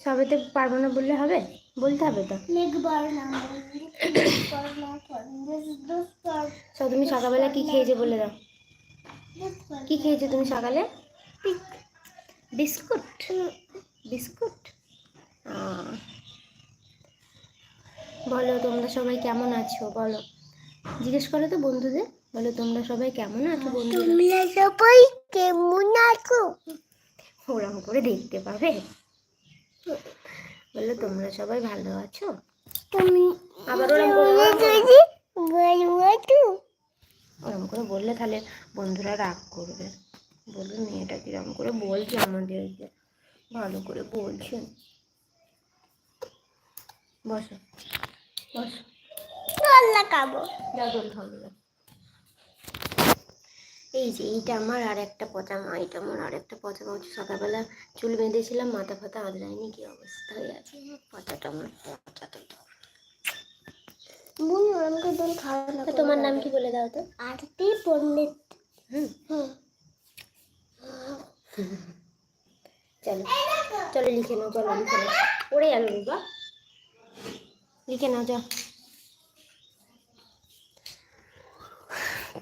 সবেতে পারব না বললে হবে? বলতে হবে তো। সব তুমি সকালবেলা কি খেয়েছো বলে দাও। কি খেয়েছো তুমি সকালে? বিস্কুট? বিস্কুট? বলো তোমরা সবাই কেমন আছো? বলো। জিজ্ঞেস করো তো বন্ধুদের। বলো তোমরা সবাই কেমন আছো বন্ধু তোমরা সবাই কেমন আছো? ওরম করে দেখতে পাবে। বলো তোমরা সবাই ভালো আছো? তুমি আবার ওরম করে বললে তাহলে বন্ধুরা রাগ করবে। বলবে মেয়েটা কিরম করে বলছে আমাদেরকে। ভালো করে বলছে। বসো বসো। খাব যা দোল খাব যা। এই যে এইটা আমার আর একটা পচা মা এটা আমার আর একটা পচা মা। হচ্ছে সকালবেলা চুল বেঁধেছিলাম মাথা ফাতা আদরায়নি কি অবস্থা হয়ে আছে? পচাটা আমার পচাটা বুন আমাকে দোল খাওয়া না তোমার নাম কি বলে দাও তো? আরতি পণ্ডিত। হুম। চলো চলো লিখে নাও চলো লিখে নাও। পড়ে গেল রূপা লিখে নাও যাও।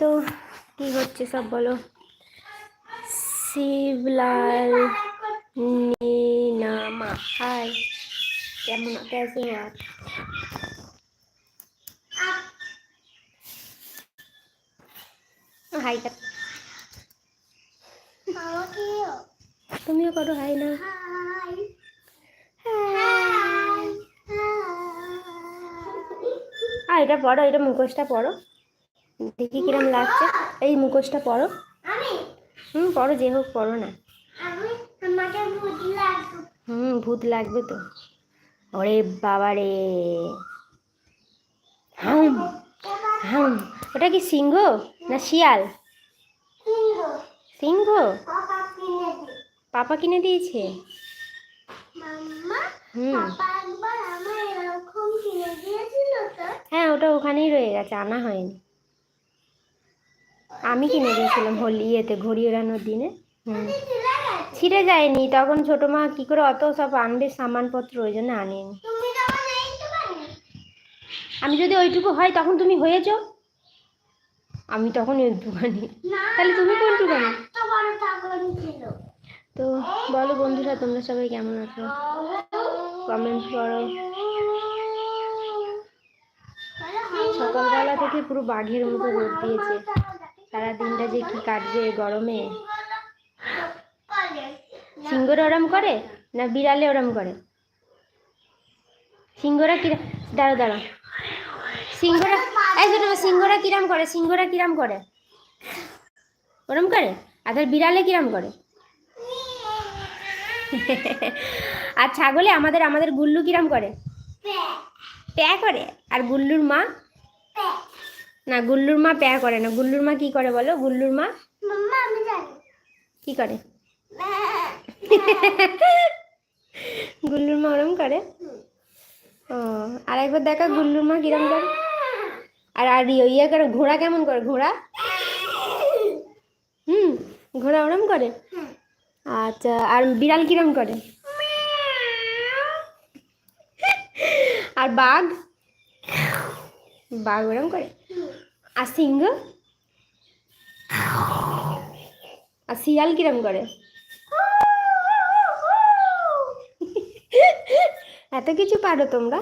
তো কি হচ্ছে সব বলো শিবলাল নীনামা হাই কেমন কেসে আপ হাই তুমিও করো হাই না এটা পড়ো এটা মুখোশটা পড়ো দেখি কিরম লাগছে। এই মুখোশটা আমি। হুম পড়ো যে হোক পড়ো না। হুম ভূত লাগবে তো। ওরে বাবা রে হাম হাম। ওটা কি সিংহ না শিয়াল? সিংহ। পাপা কিনে দিয়েছে। হুম। হ্যাঁ ওটা ওখানেই রয়ে গেছে আনা হয়নি। আমি কিনে দিয়েছিলাম হোলি ইয়েতে, ঘড়ি ওড়ানোর দিনে। হুম। ছিঁড়ে যায়নি। তখন ছোটো মা কী করে অত সব আনবে সামানপত্র, ওই জন্য আনেনি। আমি যদি ওইটুকু হয়, তখন তুমি হয়েছো আমি তখন একটুখানি তাহলে তুমি কোনটুখানি তো বলো বন্ধুরা, তোমরা সবাই কেমন আছো? কমেন্ট করো। সকালবেলা থেকে পুরো বাঘের মতো রোদ দিয়েছে। সারা দিনটা যে কি কাটবে গরমে? সিংহরা ওরম করে না বিড়ালে ওরম করে? সিংহরা কিরা দাঁড়ো দাঁড়ো সিংহরা এই শোনো সিংহরা কিরাম করে? সিংহরা কিরাম করে? ওরম করে? আর বিড়ালে কিরাম করে? আর ছাগলে আমাদের আমাদের গুল্লু কিরাম করে? প্যা। করে? আর গুল্লুর মা? না গুল্লুর মা প্যা করে না। গুল্লুর মা কি করে বলো? গুল্লুর মা? মাম্মা আমি জানি। কি করে? গুল্লুর মা ওরম করে? ও আর একবার দেখা গুল্লুর মা কিরম করে? আর আর ইয়ে ইয়ে করে ঘোড়া কেমন করে? ঘোড়া? হুম ঘোড়া ওরম করে? আচ্ছা আর বিড়াল কিরম করে? আর বাঘ? বাঘ ওরম করে? আর সিংহ আর শিয়াল কিরম করে এত কিছু পারো তোমরা?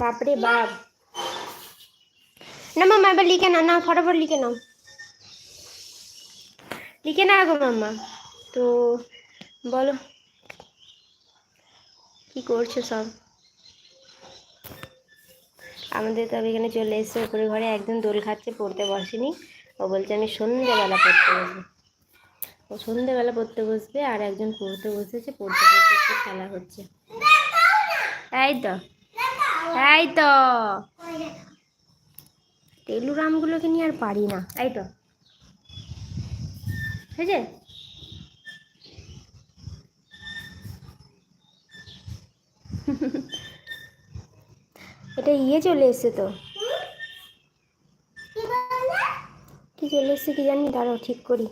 বাপরে বাপ। না মাম্মা এবার লিখে নাও না ফটাফট লিখে নাও। লিখে না গো মাম্মা তো বলো, কি করছ সব? আমাদের তো এখানে চলে এসছে উপরে ঘরে একদম দোল খাচ্ছে, পড়তে বসেনি। ও বলছে, আমি সন্ধ্যেবেলা পড়তে বসবো। ও সন্ধ্যেবেলা পড়তে বসবে আর একজন পড়তে বসেছে, পড়তে পড়তে একটু খেলা হচ্ছে। এই তো এই তো। তেলুরামগুলোকে নিয়ে আর পারি না। তাই তো। হয়েছে? এটা ইয়ে চলে এসছে তো। কি চলে এসছে কি জানি দাঁড়াও ঠিক করি।